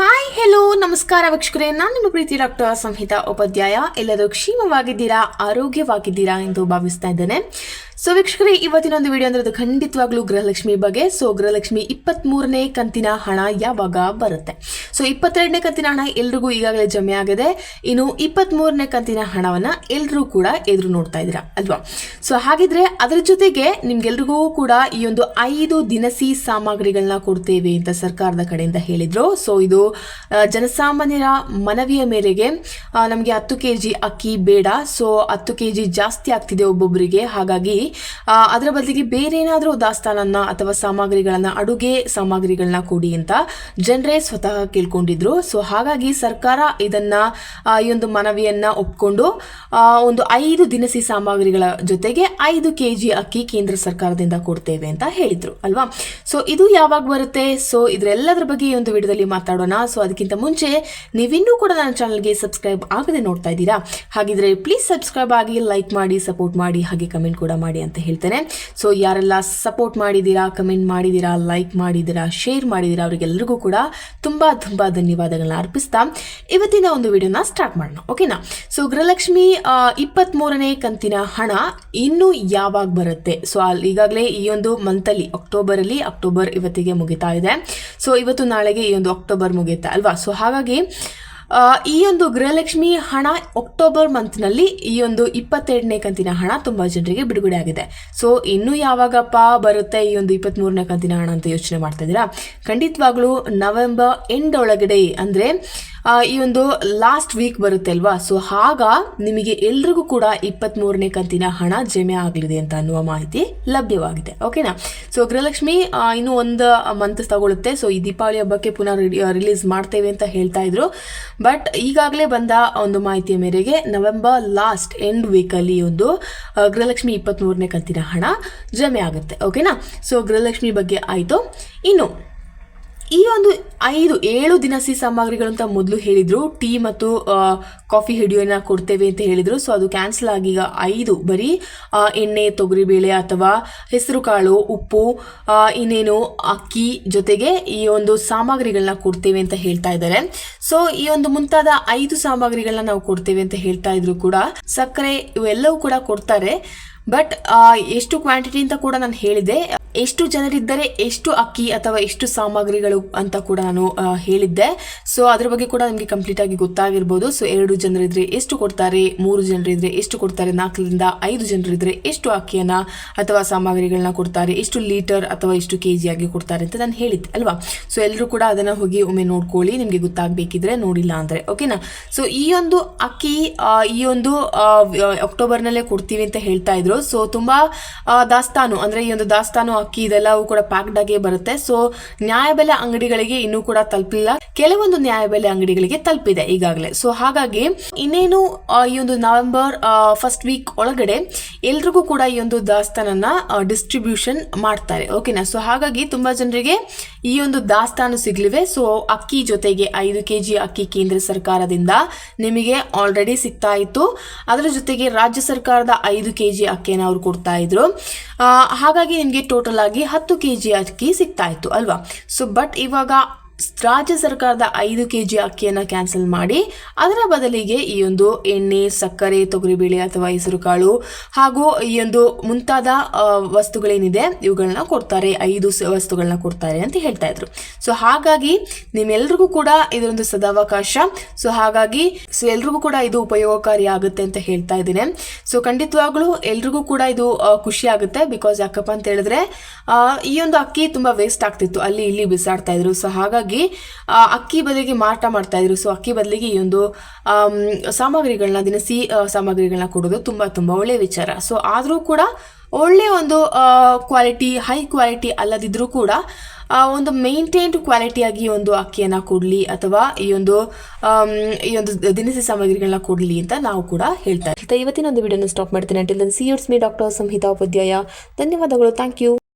Hi hello ನಮಸ್ಕಾರ ವೀಕ್ಷಕರೇ. ನಾನು ನಿಮ್ಮ ಪ್ರೀತಿ ಡಾಕ್ಟರ್ ಸಂಹಿತಾ ಉಪಾಧ್ಯಾಯ. ಎಲ್ಲರೂ ಕ್ಷೇಮವಾಗಿದ್ದೀರಾ, ಆರೋಗ್ಯವಾಗಿದ್ದೀರಾ ಎಂದು ಭಾವಿಸ್ತಾ ಇದ್ದೇನೆ. ಸೊ ವೀಕ್ಷಕರೇ ಇವತ್ತಿನ ಒಂದು ವಿಡಿಯೋ ಅಂದ್ರೆ ಅದು ಖಂಡಿತವಾಗ್ಲೂ ಗೃಹಲಕ್ಷ್ಮಿ ಬಗ್ಗೆ. ಸೊ ಗೃಹಲಕ್ಷ್ಮಿ ಇಪ್ಪತ್ತ್ ಮೂರನೇ ಕಂತಿನ ಹಣ ಯಾವಾಗ ಬರುತ್ತೆ? ಸೊ ಇಪ್ಪತ್ತೆರಡನೇ ಕಂತಿನ ಹಣ ಎಲ್ರಿಗೂ ಈಗಾಗಲೇ ಜಮೆ ಆಗಿದೆ. ಇನ್ನು ಇಪ್ಪತ್ತ್ ಮೂರನೇ ಕಂತಿನ ಹಣವನ್ನ ಎಲ್ಲರೂ ಕೂಡ ಎದುರು ನೋಡ್ತಾ ಇದ್ದೀರಾ ಅಲ್ವಾ? ಸೊ ಹಾಗಿದ್ರೆ ಅದರ ಜೊತೆಗೆ ನಿಮ್ಗೆಲ್ರಿಗೂ ಕೂಡ ಈ ಒಂದು ಐದು ದಿನಸಿ ಸಾಮಗ್ರಿಗಳನ್ನ ಕೊಡ್ತೇವೆ ಅಂತ ಸರ್ಕಾರದ ಕಡೆಯಿಂದ ಹೇಳಿದ್ರು. ಸೊ ಇದು ಜನಸಾಮಾನ್ಯರ ಮನವಿಯ ಮೇರೆಗೆ ನಮಗೆ ಹತ್ತು ಕೆ ಜಿ ಅಕ್ಕಿ ಬೇಡ. ಸೊ ಹತ್ತು ಕೆ ಜಿ ಜಾಸ್ತಿ ಆಗ್ತಿದೆ ಒಬ್ಬೊಬ್ಬರಿಗೆ ಹಾಗಾಗಿ ಅದರ ಬದಲಿಗೆ ಬೇರೆ ಏನಾದರೂ ದಾಸ್ತಾನನ್ನ ಅಥವಾ ಸಾಮಗ್ರಿಗಳನ್ನ, ಅಡುಗೆ ಸಾಮಗ್ರಿಗಳನ್ನ ಕೊಡಿ ಅಂತ ಜನರೇ ಸ್ವತಃ ಕೇಳ್ಕೊಂಡಿದ್ರು. ಸೊ ಹಾಗಾಗಿ ಸರ್ಕಾರ ಇದನ್ನ ಈ ಒಂದು ಮನವಿಯನ್ನ ಒಪ್ಕೊಂಡು ಒಂದು ಐದು ದಿನಸಿ ಸಾಮಗ್ರಿಗಳ ಜೊತೆಗೆ ಐದು ಕೆ ಜಿ ಅಕ್ಕಿ ಕೇಂದ್ರ ಸರ್ಕಾರದಿಂದ ಕೊಡ್ತೇವೆ ಅಂತ ಹೇಳಿದ್ರು, ಅಲ್ವಾ? ಸೊ ಇದು ಯಾವಾಗ ಬರುತ್ತೆ? ಸೊ ಇದರೆಲ್ಲದರ ಬಗ್ಗೆ ಈ ಒಂದು ವಿಡಿಯೋದಲ್ಲಿ ಮಾತಾಡೋಣ. ಸೊ ಅದಕ್ಕಿಂತ ಮುಂಚೆ ನೀವಿನ್ನೂ ಕೂಡ ನನ್ನ ಚಾನಲ್ಗೆ ಸಬ್ಸ್ಕ್ರೈಬ್ ಆಗದೆ ನೋಡ್ತಾ ಇದ್ದೀರಾ? ಹಾಗಿದ್ರೆ ಪ್ಲೀಸ್ ಸಬ್ಸ್ಕ್ರೈಬ್ ಆಗಿ, ಲೈಕ್ ಮಾಡಿ, ಸಪೋರ್ಟ್ ಮಾಡಿ, ಹಾಗೆ ಕಮೆಂಟ್ ಕೂಡ ಮಾಡಿ. ಅಂತ ಹೇಳ್ತೇನೆ. ಸೊ ಯಾರೆಲ್ಲ ಸಪೋರ್ಟ್ ಮಾಡಿದ್ದೀರಾ ಕಮೆಂಟ್ ಮಾಡಿದ್ದೀರಾ ಲೈಕ್ ಮಾಡಿದ್ದೀರಾ ಶೇರ್ ಮಾಡಿದ್ದೀರಾ ಅವರಿಗೆಲ್ಲರಿಗೂ ಕೂಡ ತುಂಬ ತುಂಬ ಧನ್ಯವಾದಗಳನ್ನ ಅರ್ಪಿಸ್ತಾ ಇವತ್ತಿನ ಒಂದು ವಿಡಿಯೋನ ಸ್ಟಾರ್ಟ್ ಮಾಡೋಣ ಓಕೆನಾ ಸೊ ಗೃಹಲಕ್ಷ್ಮಿ ಇಪ್ಪತ್ತ್ ಮೂರನೇ ಕಂತಿನ ಹಣ ಇನ್ನು ಯಾವಾಗ ಬರುತ್ತೆ? ಸೊ ಅಲ್ಲಿ ಈಗಾಗಲೇ ಈ ಒಂದು ಮಂತಲ್ಲಿ ಅಕ್ಟೋಬರಲ್ಲಿ ಅಕ್ಟೋಬರ್ ಇವತ್ತಿಗೆ ಮುಗಿತಾ ಇದೆ. ಸೊ ಇವತ್ತು ನಾಳೆಗೆ ಈ ಒಂದು ಅಕ್ಟೋಬರ್ ಮುಗಿಯುತ್ತೆ, ಅಲ್ವಾ? ಸೊ ಹಾಗಾಗಿ ಈ ಒಂದು ಗೃಹಲಕ್ಷ್ಮಿ ಹಣ ಅಕ್ಟೋಬರ್ ಮಂತ್ನಲ್ಲಿ ಈ ಒಂದು ಇಪ್ಪತ್ತೆರಡನೇ ಕಂತಿನ ಹಣ ತುಂಬಾ ಜನರಿಗೆ ಬಿಡುಗಡೆ ಆಗಿದೆ. ಸೊ ಇನ್ನು ಯಾವಾಗಪ್ಪ ಬರುತ್ತೆ ಈ ಒಂದು ಇಪ್ಪತ್ತ್ಮೂರನೇ ಕಂತಿನ ಹಣ ಅಂತ ಯೋಚನೆ ಮಾಡ್ತಾ ಇದ್ದೀರಾ? ಖಂಡಿತವಾಗ್ಲೂ ನವೆಂಬರ್ ಎಂಡ್ ಒಳಗಡೆ ಅಂದ್ರೆ ಈ ಒಂದು ಲಾಸ್ಟ್ ವೀಕ್ ಬರುತ್ತೆ ಅಲ್ವಾ? ಸೊ ಆಗ ನಿಮಗೆ ಎಲ್ರಿಗೂ ಕೂಡ ಇಪ್ಪತ್ತ್ಮೂರನೇ ಕಂತಿನ ಹಣ ಜಮೆ ಆಗಲಿದೆ ಅಂತ ಅನ್ನುವ ಮಾಹಿತಿ ಲಭ್ಯವಾಗಿದೆ. ಓಕೆನಾ ಸೊ ಗೃಹಲಕ್ಷ್ಮಿ ಇನ್ನೂ ಒಂದು ಮಂತ್ ತಗೊಳುತ್ತೆ. ಸೊ ಈ ದೀಪಾವಳಿ ಹಬ್ಬಕ್ಕೆ ಪುನಃ ರಿಲೀಸ್ ಮಾಡ್ತೇವೆ ಅಂತ ಹೇಳ್ತಾ ಇದ್ರು. ಬಟ್ ಈಗಾಗಲೇ ಬಂದ ಒಂದು ಮಾಹಿತಿಯ ಮೇರೆಗೆ ನವೆಂಬರ್ ಲಾಸ್ಟ್ ಎಂಡ್ ವೀಕಲ್ಲಿ ಒಂದು ಗೃಹಲಕ್ಷ್ಮಿ ಇಪ್ಪತ್ತ್ಮೂರನೇ ಕಂತಿನ ಹಣ ಜಮೆ ಆಗುತ್ತೆ. ಓಕೆನಾ ಸೊ ಗೃಹಲಕ್ಷ್ಮಿ ಬಗ್ಗೆ ಆಯಿತು. ಇನ್ನು ಈ ಒಂದು ಐದು, ಏಳು ದಿನಸಿ ಸಾಮಗ್ರಿಗಳು ಅಂತ ಮೊದಲು ಹೇಳಿದರು. ಟೀ ಮತ್ತು ಕಾಫಿ ಹಿಡಿಯೋನ ಕೊಡ್ತೇವೆ ಅಂತ ಹೇಳಿದರು. ಸೊ ಅದು ಕ್ಯಾನ್ಸಲ್ ಆಗಿ ಈಗ ಐದು ಬರೀ. ಎಣ್ಣೆ ತೊಗರಿಬೇಳೆ ಅಥವಾ ಹೆಸರುಕಾಳು ಉಪ್ಪು ಇನ್ನೇನು ಅಕ್ಕಿ ಜೊತೆಗೆ ಈ ಒಂದು ಸಾಮಗ್ರಿಗಳನ್ನ ಕೊಡ್ತೇವೆ ಅಂತ ಹೇಳ್ತಾ ಇದ್ದಾರೆ. ಸೊ ಈ ಒಂದು ಮುಂತಾದ ಐದು ಸಾಮಗ್ರಿಗಳನ್ನ ನಾವು ಕೊಡ್ತೇವೆ ಅಂತ ಹೇಳ್ತಾ ಇದ್ರು ಕೂಡ. ಸಕ್ಕರೆ ಇವೆಲ್ಲವೂ ಕೂಡ ಕೊಡ್ತಾರೆ. ಬಟ್ ಎಷ್ಟು ಕ್ವಾಂಟಿಟಿ ಅಂತ ಕೂಡ ನಾನು ಹೇಳಿದೆ ಎಷ್ಟು ಜನರಿದ್ದರೆ, ಎಷ್ಟು ಅಕ್ಕಿ ಅಥವಾ ಎಷ್ಟು ಸಾಮಗ್ರಿಗಳು ಅಂತ ಕೂಡ ನಾನು ಹೇಳಿದ್ದೆ. ಸೊ ಅದ್ರ ಬಗ್ಗೆ ಕೂಡ ನಿಮಗೆ ಕಂಪ್ಲೀಟ್ ಆಗಿ ಗೊತ್ತಾಗಿರ್ಬೋದು. ಸೊ ಎರಡು ಜನರಿದ್ರೆ ಎಷ್ಟು ಕೊಡ್ತಾರೆ, ಮೂರು ಜನರಿದ್ರೆ ಎಷ್ಟು ಕೊಡ್ತಾರೆ, ನಾಲ್ಕರಿಂದ ಐದು ಜನರಿದ್ರೆ ಎಷ್ಟು ಅಕ್ಕಿಯನ್ನ ಅಥವಾ ಸಾಮಗ್ರಿಗಳನ್ನ ಕೊಡ್ತಾರೆ, ಎಷ್ಟು ಲೀಟರ್ ಅಥವಾ ಎಷ್ಟು ಕೆ ಜಿ ಆಗಿ ಕೊಡ್ತಾರೆ ಅಂತ ನಾನು ಹೇಳಿದ್ದೆ, ಅಲ್ವಾ? ಸೊ ಎಲ್ಲರೂ ಕೂಡ ಅದನ್ನ ಹೋಗಿ ಒಮ್ಮೆ ನೋಡ್ಕೊಳ್ಳಿ, ನಿಮಗೆ ಗೊತ್ತಾಗಬೇಕಿದ್ರೆ ನೋಡಿಲ್ಲ ಅಂದ್ರೆ ಓಕೆನಾ ಸೊ ಈ ಒಂದು ಅಕ್ಕಿ ಈ ಒಂದು ಅಕ್ಟೋಬರ್ನಲ್ಲೇ ಕೊಡ್ತೀವಿ ಅಂತ ಹೇಳ್ತಾ ಇದ್ರು. ಸೊ ತುಂಬಾ ದಾಸ್ತಾನು, ಅಂದ್ರೆ ಈ ಒಂದು ದಾಸ್ತಾನು ಅಕ್ಕಿ ಇದೆಲ್ಲವೂ ಕೂಡ ಪ್ಯಾಕ್ಡ್ ಆಗಿ ಬರುತ್ತೆ. ಸೊ ನ್ಯಾಯಬೆಲೆ ಅಂಗಡಿಗಳಿಗೆ ಇನ್ನೂ ಕೂಡ ತಲುಪಿಲ್ಲ. ಕೆಲವೊಂದು ನ್ಯಾಯಬೆಲೆ ಅಂಗಡಿಗಳಿಗೆ ತಲುಪಿದೆ ಈಗಾಗಲೇ. ಸೊ ಹಾಗಾಗಿ ಇನ್ನೇನು ಈ ಒಂದು ನವೆಂಬರ್ ಫಸ್ಟ್ ವೀಕ್ ಒಳಗಡೆ ಎಲ್ರಿಗೂ ಕೂಡ ಈ ಒಂದು ದಾಸ್ತಾನನ್ನ ಡಿಸ್ಟ್ರಿಬ್ಯೂಷನ್ ಮಾಡ್ತಾರೆ. ಓಕೆನಾ ಸೊ ಹಾಗಾಗಿ ತುಂಬಾ ಜನರಿಗೆ ಈ ಒಂದು ದಾಸ್ತಾನು ಸಿಗ್ಲಿವೆ. ಸೊ ಅಕ್ಕಿ ಜೊತೆಗೆ ಐದು ಕೆ ಜಿ ಅಕ್ಕಿ ಕೇಂದ್ರ ಸರ್ಕಾರದಿಂದ ನಿಮಗೆ ಆಲ್ರೆಡಿ ಸಿಗ್ತಾ ಇತ್ತು. ಅದರ ಜೊತೆಗೆ ರಾಜ್ಯ ಸರ್ಕಾರದ ಐದು ಕೆ ಜಿ ಅಕ್ಕಿಯನ್ನು ಅವ್ರು ಕೊಡ್ತಾ ಇದ್ರು. ಹಾಗಾಗಿ ನಿಮಗೆ ಟೋಟಲ್ ಆಗಿ ಹತ್ತು ಕೆ ಜಿ ಅಕ್ಕಿ ಸಿಗ್ತಾ ಇತ್ತು, ಅಲ್ವಾ? ಸೊ ಬಟ್ ಇವಾಗ ರಾಜ್ಯ ಸರ್ಕಾರದ ಐದು ಕೆ ಜಿ ಅಕ್ಕಿಯನ್ನು ಕ್ಯಾನ್ಸಲ್ ಮಾಡಿ, ಅದರ ಬದಲಿಗೆ ಈ ಒಂದು ಎಣ್ಣೆ, ಸಕ್ಕರೆ, ತೊಗರಿಬೇಳೆ ಅಥವಾ ಹೆಸರುಕಾಳು ಹಾಗೂ ಈ ಒಂದು ಮುಂತಾದ ವಸ್ತುಗಳೇನಿದೆ, ಇವುಗಳನ್ನ ಕೊಡ್ತಾರೆ. ಐದು ವಸ್ತುಗಳನ್ನ ಕೊಡ್ತಾರೆ ಅಂತ ಹೇಳ್ತಾ ಇದ್ರು. ಸೊ ಹಾಗಾಗಿ ನಿಮ್ಮೆಲ್ರಿಗೂ ಕೂಡ ಇದೊಂದು ಸದಾವಕಾಶ. ಸೊ ಹಾಗಾಗಿ ಸೊ, ಎಲ್ರಿಗೂ ಕೂಡ ಇದು ಉಪಯೋಗಕಾರಿ ಆಗುತ್ತೆ ಅಂತ ಹೇಳ್ತಾ ಇದ್ದೀನಿ. ಸೊ ಖಂಡಿತವಾಗ್ಲೂ ಎಲ್ರಿಗೂ ಕೂಡ ಇದು ಖುಷಿ ಆಗುತ್ತೆ ಬಿಕಾಸ್ ಯಾಕಪ್ಪ ಅಂತ ಹೇಳಿದ್ರೆ ಈ ಒಂದು ಅಕ್ಕಿ ತುಂಬಾ ವೇಸ್ಟ್ ಆಗ್ತಿತ್ತು. ಅಲ್ಲಿ ಇಲ್ಲಿ ಬಿಸಾಡ್ತಾ ಇದ್ರು. ಸೊ ಹಾಗಾಗಿ ಆ, ಅಕ್ಕಿ ಬದಲಿಗೆ ಮಾರಾಟ ಮಾಡ್ತಾ ಇದ್ರು. ಸೊ ಅಕ್ಕಿ ಬದಲಿಗೆ ಈ ಒಂದು ಸಾಮಗ್ರಿಗಳನ್ನ ದಿನಸಿ ಸಾಮಗ್ರಿಗಳನ್ನ ಕೊಡೋದು ತುಂಬಾ ತುಂಬಾ ಒಳ್ಳೆಯ ವಿಚಾರ. ಸೊ ಆದರೂ ಕೂಡ ಒಳ್ಳೆ ಒಂದು ಕ್ವಾಲಿಟಿ ಹೈ ಕ್ವಾಲಿಟಿ ಅಲ್ಲದಿದ್ದರೂ ಕೂಡ ಒಂದು ಮೇಂಟೈನ್ಡ್ ಕ್ವಾಲಿಟಿಯಾಗಿ ಒಂದು ಅಕ್ಕಿಯನ್ನು ಕೊಡಲಿ ಅಥವಾ ಈ ಒಂದು ಈ ಒಂದು ದಿನಸಿ ಸಾಮಗ್ರಿಗಳನ್ನ ಕೊಡಲಿ ಅಂತ ನಾವು ಕೂಡ ಹೇಳ್ತಾ ಇವತ್ತಿನ ಒಂದು ವಿಡಿಯೋನ ಸ್ಟಾಪ್ ಮಾಡ್ತೀನಿ. Until see it's me doctor Samhita Upadhyaya ಧನ್ಯವಾದಗಳು. Thank you